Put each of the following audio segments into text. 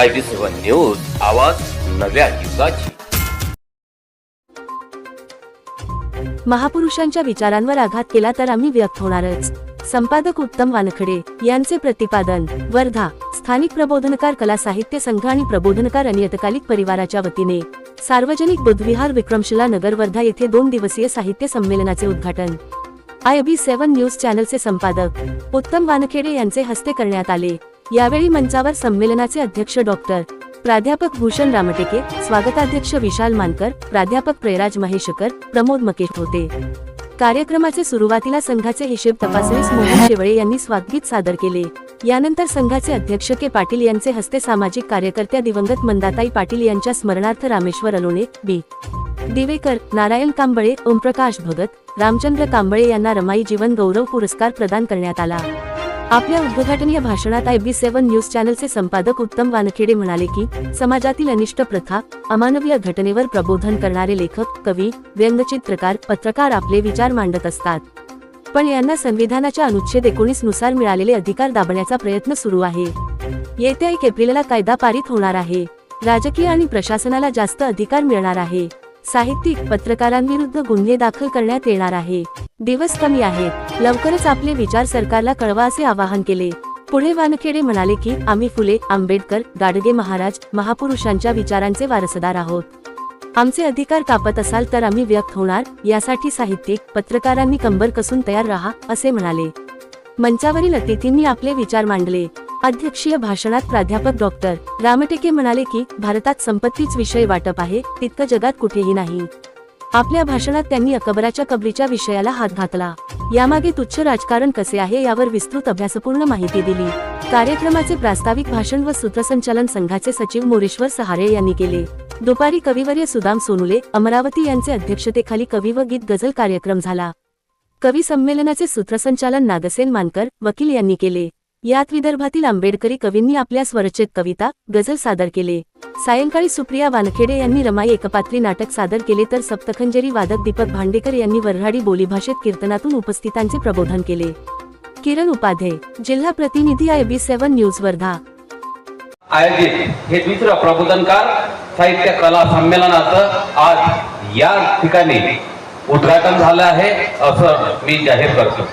I B seven news आवाज नव्या युगाची. महापुरुषांच्या विचारांवर आघात केला तर आम्ही व्यक्त होणारच. संपादक उत्तम वानखडे यांचे प्रतिपादन वर्धा स्थानिक प्रबोधनकार कला साहित्य संघ आणि प्रबोधनकार अनियतकालिक परिवाराच्या वतीने. सार्वजनिक बुद्धविहार विक्रमशिला नगर वर्धा येथे दोन दिवसीय साहित्य संमेलनाचे उद्घाटन. आय बी सेवन न्यूज चॅनलचे संपादक उत्तम वानखेडे यांचे हस्ते करण्यात आले. यावेळी मंचावर संमेलनाचे अध्यक्ष डॉक्टर प्राध्यापक भूषण रामटेके स्वागताध्यक्ष विशाल मानकर प्राध्यापक प्रयराज महेशकर प्रमोद मकेश होते. कार्यक्रमाचे सुरुवातीला संघाचे हिशेब तपासणीस मोहन शेवळे यांनी स्वागत सादर केले. यानंतर संघाचे अध्यक्ष के. पाटील यांचे हस्ते सामाजिक कार्यकर्त्या दिवंगत मंदाताई पाटील यांच्या स्मरणार्थ रामेश्वर अलोणे बी. दिवेकर नारायण कांबळे ओमप्रकाश भगत रामचंद्र कांबळे यांना रमाई जीवन गौरव पुरस्कार प्रदान करण्यात आला. आपल्या उद्घाटनीय भाषणात आय बी सेवन न्यूज चॅनलचे संपादक उत्तम वानखेडे म्हणाले की समाजातील अनिष्ट प्रथा अमानवीय घटनेवर प्रबोधन करणारे लेखक कवी व्यंगचित्रकार पत्रकार आपले विचार मांडत असतात. पण यांना संविधानाच्या अनुच्छेद एकोणीसनुसार मिळालेले अधिकार दाबण्याचा प्रयत्न सुरू आहे. येत्या एक एप्रिलला कायदा पारित होणार आहे. राजकीय आणि प्रशासनाला जास्त अधिकार मिळणार आहे. साहित्यिक पत्रकारांविरुद्ध गुन्हे दाखल करण्यात येणार आहे. दिवस कमी आहेत. लवकरच आपले विचार सरकारला कळवा असे आवाहन केले. पुढे वानखेडे म्हणाले की आम्ही फुले आंबेडकर गाडगे महाराज महापुरुषांच्या विचारांचे वारसदार आहोत. आमचे अधिकार कापत असाल तर आम्ही व्यक्त होणार यासाठी साहित्यिक पत्रकारांनी कंबर कसून तयार राहा असे म्हणाले. मंचावरील अतिथींनी आपले विचार मांडले. अध्यक्षीय भाषणात प्राध्यापक डॉक्टर रामटेके म्हणाले की भारतात संपत्तीच विषय वाटप आहे तितकं जगात कुठेही नाही. आपल्या भाषणात त्यांनी अकबराच्या कबरीच्या विषयाला हात घातला. यामागे तुच्छ राजकारण कसे आहे यावर विस्तृत अभ्यासपूर्ण माहिती दिली. कार्यक्रमाचे प्रास्ताविक भाषण व सूत्रसंचालन संघाचे सचिव मोरेश्वर सहारे यांनी केले. दुपारी कविवर्य सुदाम सोनुले अमरावती यांचे अध्यक्षतेखाली कवी व गीत गझल कार्यक्रम झाला. कवी संमेलनाचे सूत्रसंचालन नागसेन मानकर वकील यांनी केले. यात विदर्भातील आंबेडकरी कवींनी आपल्या स्वरचित कविता गझल सादर केले. सायंकाळी सुप्रिया वानखेडे यांनी रमाई एकपात्री नाटक सादर केले तर सप्तखंजरी वादक दीपक भांडेकर यांनी वऱ्हाडी बोलीभाषेत कीर्तनातून उपस्थितांचे प्रबोधन केले. किरण उपाध्ये जिल्हा प्रतिनिधी I B seven news Wardha. आयोजित हे दुसरं प्रबोधनकार साहित्य कला संमेलनाचं आज या ठिकाणी उद्घाटन झालं आहे असं मी जाहीर करतो.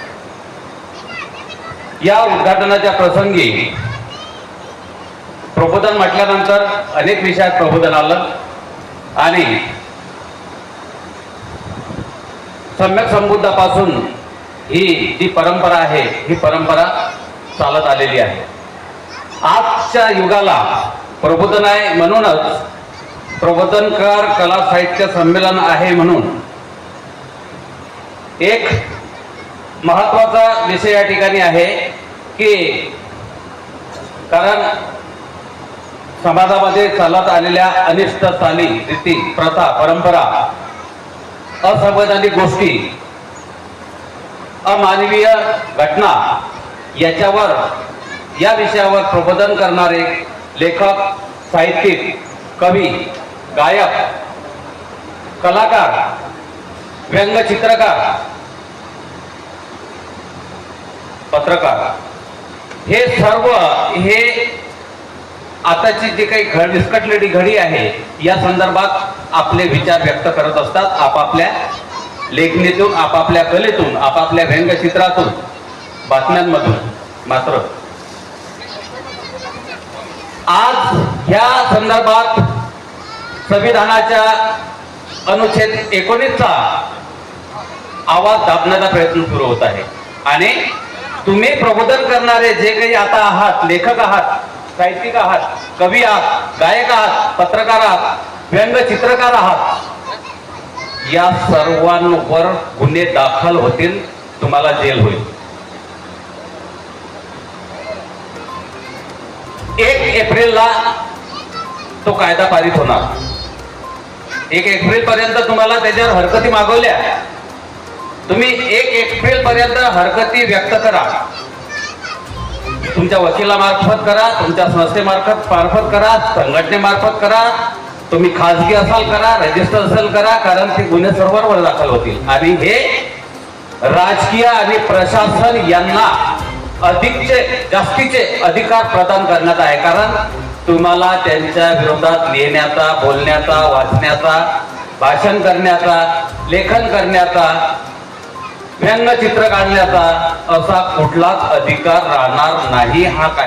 या उद्घाटनाच्या प्रसंगी प्रबोधन म्हटल्यानंतर अनेक विषयात प्रबोधन आलं. आणि सम्यक संबुद्धापासून ही जी परंपरा आहे ही परंपरा चालत आलेली आहे. आजच्या युगाला प्रबोधन आहे म्हणूनच प्रबोधनकार कला साहित्य संमेलन आहे म्हणून एक महत्त्वाचा विषय या ठिकाणी आहे. की कारण समाजामध्ये चालत आलेल्या अनिष्ट चाली रीती प्रथा परंपरा असंवैधानिक गोष्टी अमानवीय घटना याच्यावर या विषयावर प्रबोधन करणारे लेखक साहित्यिक कवी गायक कलाकार व्यंगचित्रकार पत्रकार. हे सर्व हे आताची जी काही घड विस्कटलेली घडी आहे या संदर्भात आपले विचार व्यक्त करत असतात आपापल्या लेखणीतून आपापल्या कलेतून आपापल्या व्यंगचित्रातून बातम्यांमधून. मात्र आज ह्या संदर्भात संविधानाच्या अनुच्छेद एकोणीसचा आवाज दाबण्याचा प्रयत्न सुरू होत आहे. आणि तुम्ही प्रबोधन करणारे जे काही आता आहात लेखक आहात साहित्यिक आहात कवी आहात गायक आहात पत्रकार आहात व्यंगचित्रकार आहात या सर्वांवर गुन्हे दाखल होतील तुम्हाला जेल होईल. एक एप्रिलला तो कायदा पारित होणार. एक एप्रिल पर्यंत तुम्हाला त्याच्यावर हरकती मागवल्या. तुम्ही एक एप्रिल पर्यंत हरकती व्यक्त करा. तुमच्या वकिलामार्फत करा तुमच्या संस्थेमार्फत मार्फत करा संघटनेमार्फत करा तुम्ही खाजगी असाल करा रजिस्टर असेल करा कारण ते गुन्हे सर्वांवर दाखल होतील. आणि हे राजकीय आणि प्रशासन यांना अधिकचे जास्तीचे अधिकार प्रदान करण्यात आहे. कारण तुम्हाला त्यांच्या विरोधात लिहिण्याचा बोलण्याचा वाचण्याचा भाषण करण्याचा लेखन करण्याचा व्यंगचित्र काढण्याचा असा कुठलाच अधिकार राहणार नाही हा काय?